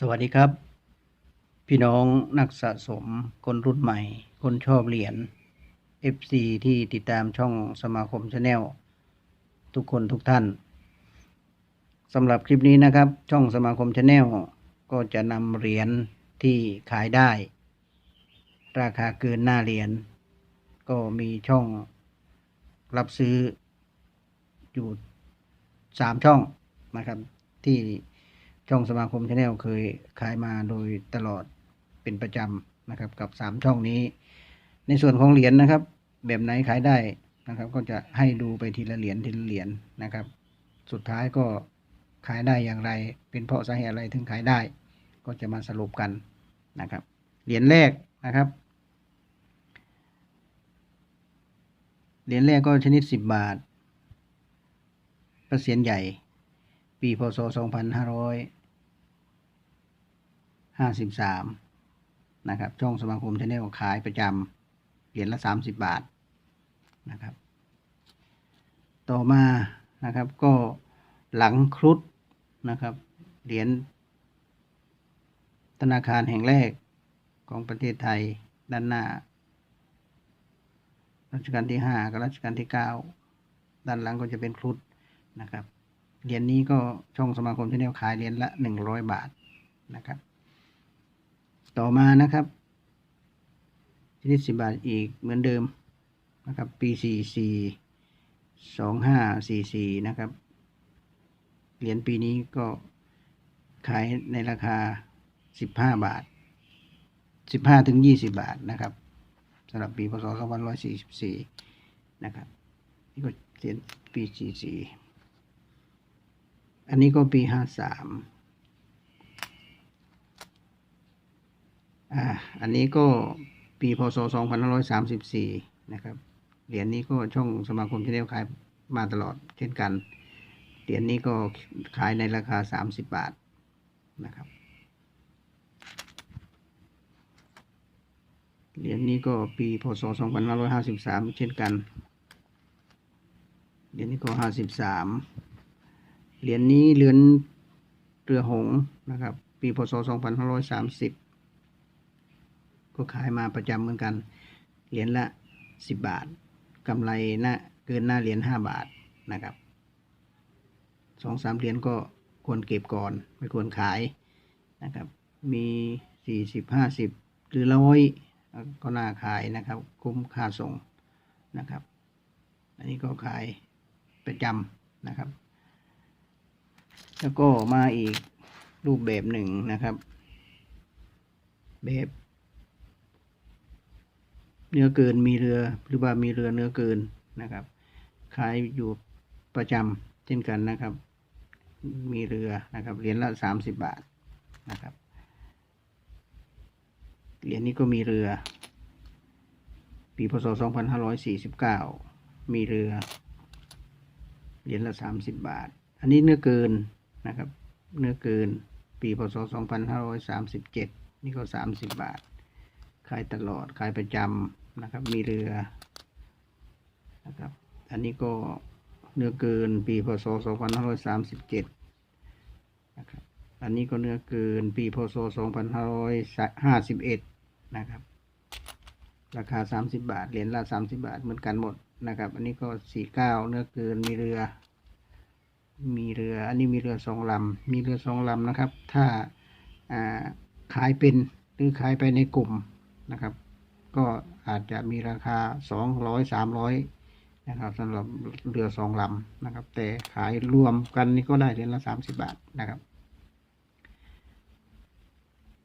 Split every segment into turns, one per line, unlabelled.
สวัสดีครับ พี่น้องนักสะสมคนรุ่นใหม่ คนชอบเหรียญ FC ที่ติดตามช่องสมาคมชาแนลทุกคนทุกท่านสำหรับคลิปนี้นะครับ ช่องสมาคมชาแนลก็จะนำเหรียญที่ขายได้ ราคาเกินหน้าเหรียญ ก็มีช่องรับซื้ออยู่สามช่องนะครับที่ ช่องสมาคมชาแนลเคยขายมาโดยตลอดเป็นประจำนะครับ กับสามช่องนี้ ในส่วนของเหรียญนะครับ แบบไหนขายได้นะครับ ก็จะให้ดูไปทีละเหรียญทีละเหรียญนะครับ สุดท้ายก็ขายได้อย่างไร เป็นเพราะสาเหตุอะไรถึงขายได้ ก็จะมาสรุปกันนะครับ เหรียญแรกนะครับ เหรียญแรกก็ชนิดสิบบาท ประเสียนใหญ่ ปีพศสองพันะครับ ช่องสมาคมชาแนลขายประจำเหรียญละสามสิบาทนะครับ ต่อมานะครับก็หลังครุฑนะครับ เหรียญธนาคารแห่งแรกของประเทศไทยด้านหน้า รัชกาลที่ห้ากับรัชกาลที่เก้าด้านหลังก็จะเป็นครุฑนะครับ เหรียญนี้ก็ช่องสมาคมชาแนลขายเหรียญละหนึ่งร้อยบาทนะครับ ต่อมานะครับชนิดสิบบาทอีกเหมือนเดิมนะครับปีสี่สี่สองห้าสี่สี่นะครับเหรียญปีนี้ก็ขายในราคาสิบห้าบาทสิบห้าถึงยี่สิบาทนะครับสำหรับปีพศสองพันร้อยสี่สิบสี่นะครับนี่ก็เหรียญปีสี่สี่ อันนี้ก็ปีห้าสามอ่า อันนี้ก็ปีพศสองพันห้าร้อยสามสิบสี่นะครับ เหรียญนี้ก็ช่องสมาคมที่ได้ขายมาตลอดเช่นกัน เหรียญนี้ก็ขายในราคาสามสิบบาทนะครับ เหรียญนี้ก็ปีพศสองพันห้าร้อยห้าสิบสามเช่นกัน เหรียญนี้ก็ห้าสิบสาม เหรียญนี้เหรือนเรือหงนะครับ ปีพศ 2530 ก็ขายมาประจำเหมือนกัน เหรียญละ 10 บาทกำไรหน้าเกินหน้าเหรียญ5บาทนะครับสองสามเหรียญก็ควรเก็บก่อน ไม่ควรขายนะครับ มี40 50หรือร้อยก็น่าขายนะครับ คุ้มค่าส่งนะครับ อันนี้ก็ขายประจำนะครับ แล้วก็มาอีกรูปแบบหนึ่งนะครับ แบบเนื้อเกินมีเรือหรือว่ามีเรือเนื้อเกินนะครับ ขายอยู่ประจำเช่นกันนะครับ มีเรือนะครับเหรียญละสามสิบบาทนะครับเหรียญนี้ก็มีเรือ ปีพศสองพันห้าร้อยสี่สิบเก้ามีเรือ เหรียญละสามสิบบาท นนี้เนื้อเกินนะครับ เนื้อเกิน ปีพศ 2537 นี่ก็ 30 บาท ขายตลอด ขายประจำนะครับ มีเรือนะครับ อันนี้ก็เนื้อเกิน ปีพศ 2537 นะครับ อันนี้ก็เนื้อเกิน ปีพศ 2551 นะครับ ราคา 30 บาท เหรียญละ 30 บาท เหมือนกันหมดนะครับ อันนี้ก็ 49 เนื้อเกิน มีเรือ มีเรือ อันนี้มีเรือสองลำ มีเรือสองลำนะครับ ถ้าขายเป็นหรือขายไปในกลุ่มนะครับ ก็อาจจะมีราคาสองร้อยสามร้อยนะครับสำหรับเรือสองลำนะครับ แต่ขายรวมกันนี่ก็ได้เดือนละสามสิบบาทนะครับ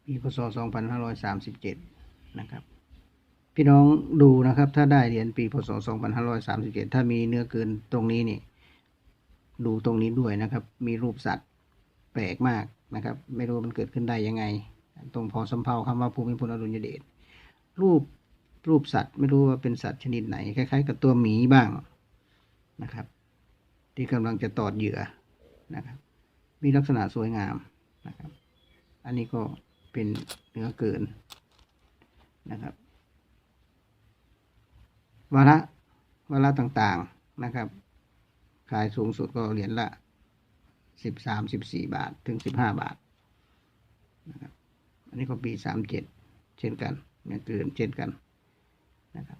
ปีพศสองพันห้าร้อยสามสิบเจ็ดนะครับพี่น้องดูนะครับ ถ้าได้เหรียญปีพศสองพันห้าร้อยสามสิบเจ็ดถ้ามีเนื้อเกินตรงนี้นี่ ดูตรงนี้ด้วยนะครับ มีรูปสัตว์แปลกมากนะครับ ไม่รู้มันเกิดขึ้นได้ยังไง ตรงพอสำเพาคำว่าภูมิพลอดุลยเดชรูปรูปสัตว์ไม่รู้ว่าเป็นสัตว์ชนิดไหน คล้ายๆ กับตัวหมีบ้างนะครับ ที่กำลังจะตอดเหยื่อนะครับ มีลักษณะสวยงามนะครับ อันนี้ก็เป็นเนื้อเกินนะครับวาระวาระต่างๆนะครับ ขายสูงสุดก็เหรียญละสิบสามสิบสี่บาทถึงสิบห้าบาทอันนี้ก็ปีสามเจ็ดเช่นกันเนี่ยเกินเช่นกันนะครับ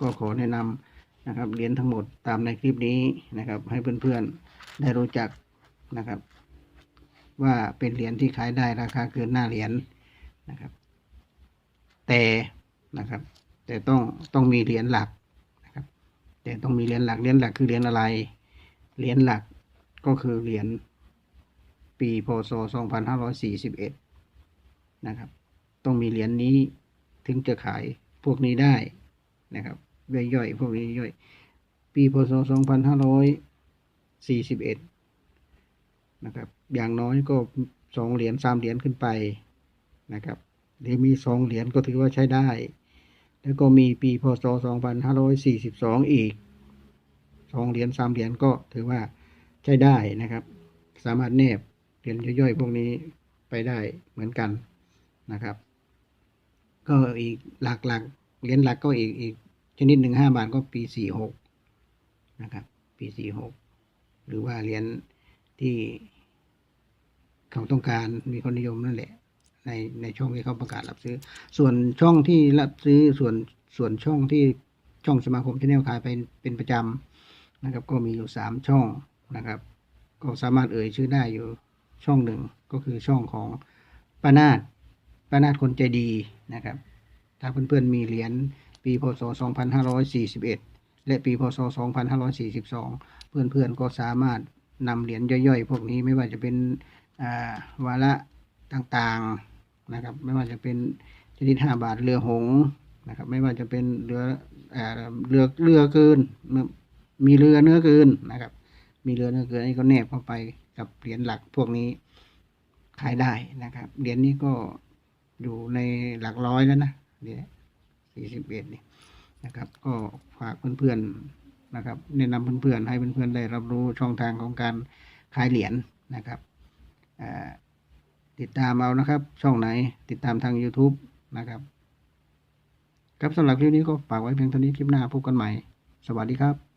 ก็ขอแนะนำนะครับเหรียญทั้งหมดตามในคลิปนี้นะครับ ให้เพื่อนๆได้รู้จักนะครับ ว่าเป็นเหรียญที่ขายได้ราคาเกินหน้าเหรียญนะครับ แต่นะครับ แต่ต้องต้องมีเหรียญหลัก แต่ต้องมีเหรียญหลักเหรียญหลักคือเหรียญอะไร เหรียญหลักก็คือเหรียญปีพศ 2541 นะครับ ต้องมีเหรียญนี้ถึงจะขายพวกนี้ได้นะครับย่อยๆพวกนี้ย่อย ปีพศ 2541 นะครับ อย่างน้อยก็สองเหรียญสามเหรียญขึ้นไปนะครับหรือมีสองเหรียญก็ถือว่าใช้ได้ แล้วก็มีปีพศ 2542 อีกสองเหรียญสามเหรียญก็ถือว่าใช้ได้นะครับ สามารถเนบเหรียญย่อยๆ พวกนี้ไปได้เหมือนกันนะครับ ก็อีกหลักๆเหรียญหลักก็อีกอีกชนิดหนึ่งห้าบาทก็ปีสี่หกนะครับ ปีสี่หกหรือว่าเหรียญที่เขาต้องการมีคนนิยมนั่นแหละ ในในช่องที่เขาประกาศรับซื้อ ส่วนช่องที่รับซื้อส่วนส่วนช่องที่ช่องสมาคมที่แนวขายเป็นเป็นประจำนะครับ ก็มีอยู่สามช่องนะครับ ก็สามารถเอ่ยชื่อได้อยู่ช่องหนึ่งก็คือช่องของปานาดปานาดคนใจดีนะครับ ถ้าเพื่อนๆมีเหรียญปีพศ 2541 และปีพศ 2542 เพื่อนๆก็สามารถนำเหรียญย่อยๆ พวกนี้ไม่ว่าจะเป็นอ่าวาระต่างๆ นะครับ ไม่ว่าจะเป็นชนิด5บาทเรือหงนะครับ ไม่ว่าจะเป็นเรือเอ่อเรือเรือเกิน มีเรือเนื้อเกินนะครับ มีเรือเนื้อเกินอันนี้ก็แนบเข้าไปกับเหรียญหลักพวกนี้ขายได้นะครับ เหรียญนี้ก็อยู่ในหลักร้อยแล้วนะเนี่ยสี่สิบเอ็ดนี่นะครับ ก็ฝากเพื่อนๆนะครับ แนะนำเพื่อนๆให้เพื่อนๆได้รับรู้ช่องทางของการขายเหรียญนะครับอ่า ติดตามเอานะครับ ช่องไหนติดตามทาง YouTube นะครับ ครับสำหรับคลิปนี้ก็ฝากไว้เพียงเท่านี้คลิปหน้าพบกันใหม่ สวัสดีครับ